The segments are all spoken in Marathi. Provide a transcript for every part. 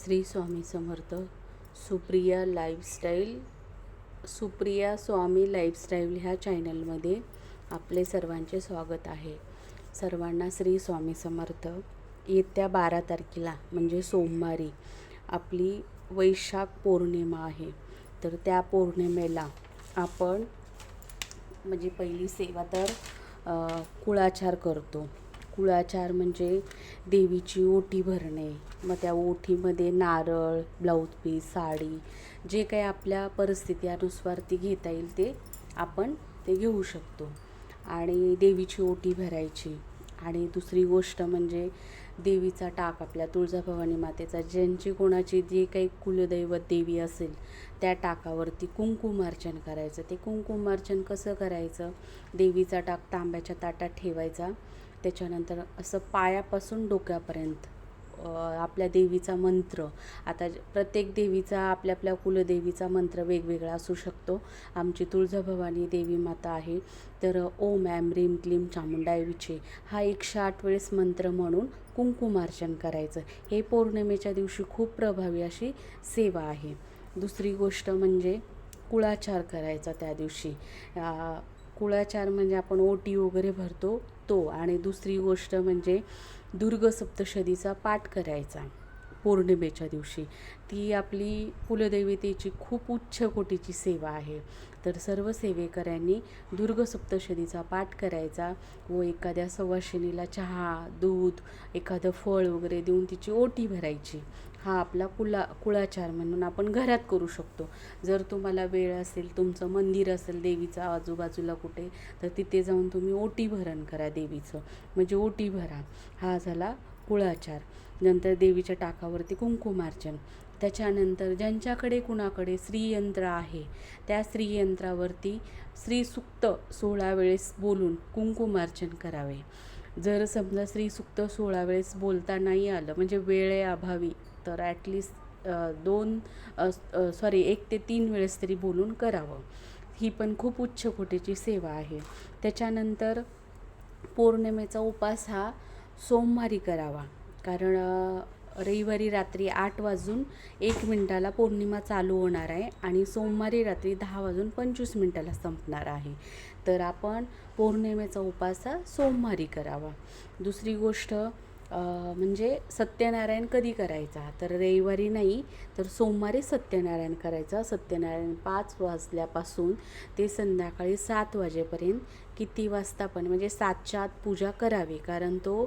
श्री स्वामी समर्थ सुप्रिया लाईफस्टाईल सुप्रिया स्वामी लाईफस्टाईल ह्या चॅनलमध्ये आपले सर्वांचे स्वागत आहे. सर्वांना श्री स्वामी समर्थ. येत्या बारा तारखेला म्हणजे सोमवारी आपली वैशाख पौर्णिमा आहे. तर त्या पौर्णिमेला आपण म्हणजे पहिली सेवा तर कुळाचार करतो. कुळाचार म्हणजे देवीची ओटी भरणे मग त्या ओठीमध्ये नारळ ब्लाऊज पीस साडी जे काही आपल्या परिस्थितीनुसार ती घेता येईल ते आपण ते घेऊ शकतो. आणि देवीची ओटी भरायची. आणि दुसरी गोष्ट म्हणजे देवीचा टाक आपल्या तुळजाभवानी मातेचा ज्यांची कोणाची जी काही कुलदैवत देवी असेल त्या टाकावरती कुंकुमार्चन करायचं. ते कुंकुमार्चन कसं करायचं? देवीचा टाक तांब्याच्या ताटात ठेवायचा. त्याच्यानंतर असं पायापासून डोक्यापर्यंत आपल्या देवीचा मंत्र. आता प्रत्येक देवीचा आपल्या आपल्या कुलदेवीचा मंत्र वेगवेगळा असू शकतो. आमची तुळजाभवानी देवी माता आहे. तर ओम ॲम रीम क्लीम चामुंडाय विचे हा एकशे आठ वेळेस मंत्र म्हणून कुंकुमार्चन करायचं. हे पौर्णिमेच्या दिवशी खूप प्रभावी अशी सेवा आहे. दुसरी गोष्ट म्हणजे कुळाचार करायचा त्या दिवशी. कुळाचार म्हणजे आपण ओटी वगैरे भरतो तो. आणि दुसरी गोष्ट म्हणजे दुर्ग सप्तशतीचा पाठ करायचा पौर्णिमेच्या दिवशी. ती आपली कुलदैवतेची खूप उच्च कोटीची सेवा आहे. तर सर्व सेवेकऱ्यांनी दुर्ग सप्तशतीचा पाठ करायचा व एखाद्या सवाशिणीला चहा दूध एखादं फळ वगैरे देऊन तिची ओटी भरायची. हा आपला कुला कुळाचार म्हणून आपण घरात करू शकतो. जर तुम्हाला वेळ असेल तुमचं मंदिर असेल देवीचं आजूबाजूला कुठे तर तिथे जाऊन तुम्ही ओटी भरण करा देवीचं. म्हणजे ओटी भरा. हा झाला कुळाचार. नंतर देवीच्या टाकावरती कुंकुमार्चन. त्याच्यानंतर ज्यांच्याकडे कुणाकडे श्रीयंत्र आहे त्या श्रीयंत्रावरती श्रीसुक्त सोळा वेळेस बोलून कुंकुमार्चन करावे. जर समजा श्रीसुक्त सोळा वेळेस बोलता नाही आलं म्हणजे वेळेअभावी तर ॲटलिस्ट दोन सॉरी एक ते तीन वेळेस तरी बोलून करावं. ही पण खूप उच्च कोटीची सेवा आहे. त्याच्यानंतर पौर्णिमेचा उपास हा सोमवारी करावा. कारण रविवारी रात्री आठ वाजून एक मिनटाला पौर्णिमा चालू होणार आहे आणि सोमवारी रात्री दहा वाजून पंचवीस मिनटाला संपणार आहे. तर आपण पौर्णिमेचा उपास हा सोमवारी करावा. दुसरी गोष्ट म्हणजे सत्यनारायण कधी करायचा? तर रविवारी नाही तर सोमवारी सत्यनारायण करायचा. सत्यनारायण पाच वाजल्यापासून ते संध्याकाळी सात वाजेपर्यंत किती वाजता पण म्हणजे सातच्या आत पूजा करावी कारण तो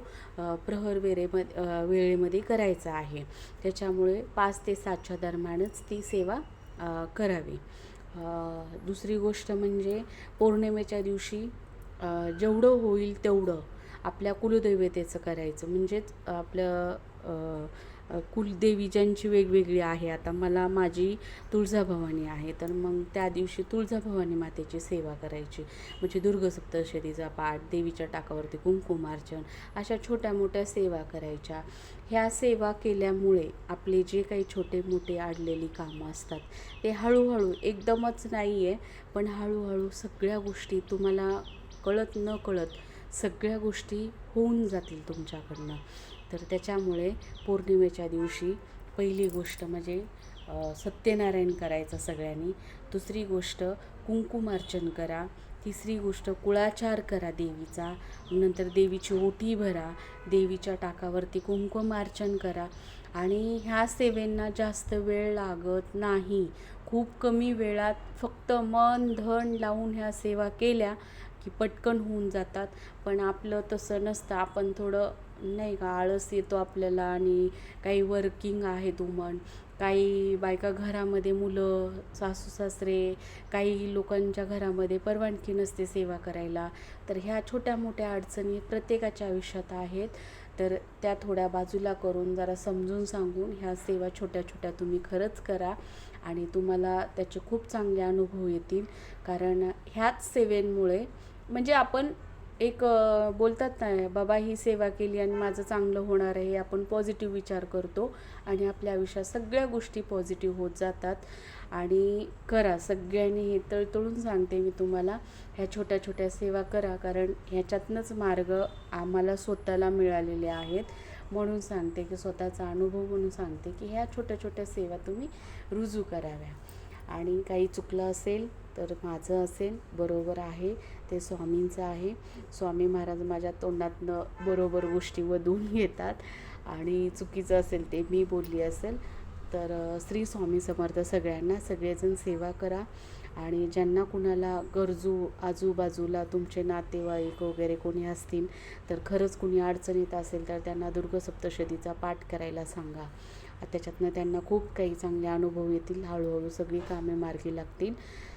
प्रहर वेळेमध्ये वेळेमध्ये करायचा आहे. त्याच्यामुळे पाच ते सातच्या दरम्यानच ती सेवा करावी. दुसरी गोष्ट म्हणजे पौर्णिमेच्या दिवशी जेवढं होईल तेवढं आपल्या कुलदैवतेचं करायचं. म्हणजेच आपलं कुलदेवी ज्यांची वेगवेगळी आहे. आता मला माझी तुळजाभवानी आहे. तर मग त्या दिवशी तुळजाभवानी मातेची सेवा करायची. म्हणजे दुर्गसप्तशतीचा पाठ देवीच्या टाकावरती कुंकुमार्चन अशा छोट्या मोठ्या सेवा करायच्या. ह्या सेवा केल्यामुळे आपले जे काही छोटे मोठे आडलेली कामं असतात ते हळूहळू एकदमच नाही आहे पण हळूहळू सगळ्या गोष्टी तुम्हाला कळत न कळत सगळ्या गोष्टी होऊन जातील तुमच्याकडनं. तर त्याच्यामुळे पौर्णिमेच्या दिवशी पहिली गोष्ट म्हणजे सत्यनारायण करायचा सगळ्यांनी. दुसरी गोष्ट कुंकुमार्चन करा. तिसरी गोष्ट कुळाचार करा देवीचा. नंतर देवीची ओटी भरा. देवीच्या टाकावरती कुंकुमार्चन करा. आणि ह्या सेवेंना जास्त वेळ लागत नाही. खूप कमी वेळात फक्त मन धन लावून ह्या सेवा केल्या. की पटकन होऊन जातात. पण आपलं तसं नसतं. आपण थोडं नाही का आळस येतो आपल्याला आणि काही वर्किंग आहे तुमण काही बायका घरामध्ये मुलं सासू सासरे काही लोकांच्या घरामध्ये परवानगी नसते सेवा करायला. तर ह्या छोट्या मोठ्या अडचणी प्रत्येकाच्या आयुष्यात आहेत. तर त्या थोड्या बाजूला करून जरा समजून सांगून ह्या सेवा छोट्या छोट्या तुम्ही खरंच करा आणि तुम्हाला त्याचे खूप चांगले अनुभव येतील. कारण ह्याच सेवेंमुळे म्हणजे आपण एक बोलतात ना बाबा ही सेवा केली आणि माझं चांगलं होणार आहे आपण पॉझिटिव्ह विचार करतो आणि आपल्या आयुष्यात सगळ्या गोष्टी पॉझिटिव्ह होत जातात. आणि करा सगळ्यांनी हे तळतळून सांगते मी तुम्हाला ह्या छोट्या छोट्या सेवा करा कारण ह्याच्यातनंच मार्ग आम्हाला स्वतःला मिळालेले आहेत. म्हणून सांगते की स्वतःचा अनुभव म्हणून सांगते की ह्या छोट्या छोट्या सेवा तुम्ही रुजू कराव्या. आणि काही चुकलं असेल तर माझं असेल बरोबर आहे ते स्वामींचं आहे. स्वामी महाराज माझ्या तोंडातनं बरोबर गोष्टी वधून घेतात आणि चुकीचं असेल ते मी बोलली असेल तर श्री स्वामी समर्थ सगळ्यांना सगळेजण सेवा करा आणि ज्यांना कुणाला गरजू आजूबाजूला तुमचे नातेवाईक वगैरे कोणी असतील तर खरंच कुणी अडचणीत असेल तर त्यांना दुर्ग सप्तशतीचा पाठ करायला सांगा. त्याच्यातनं त्यांना खूप काही चांगले अनुभव येतील हळूहळू सगळी कामे मार्गी लागतील.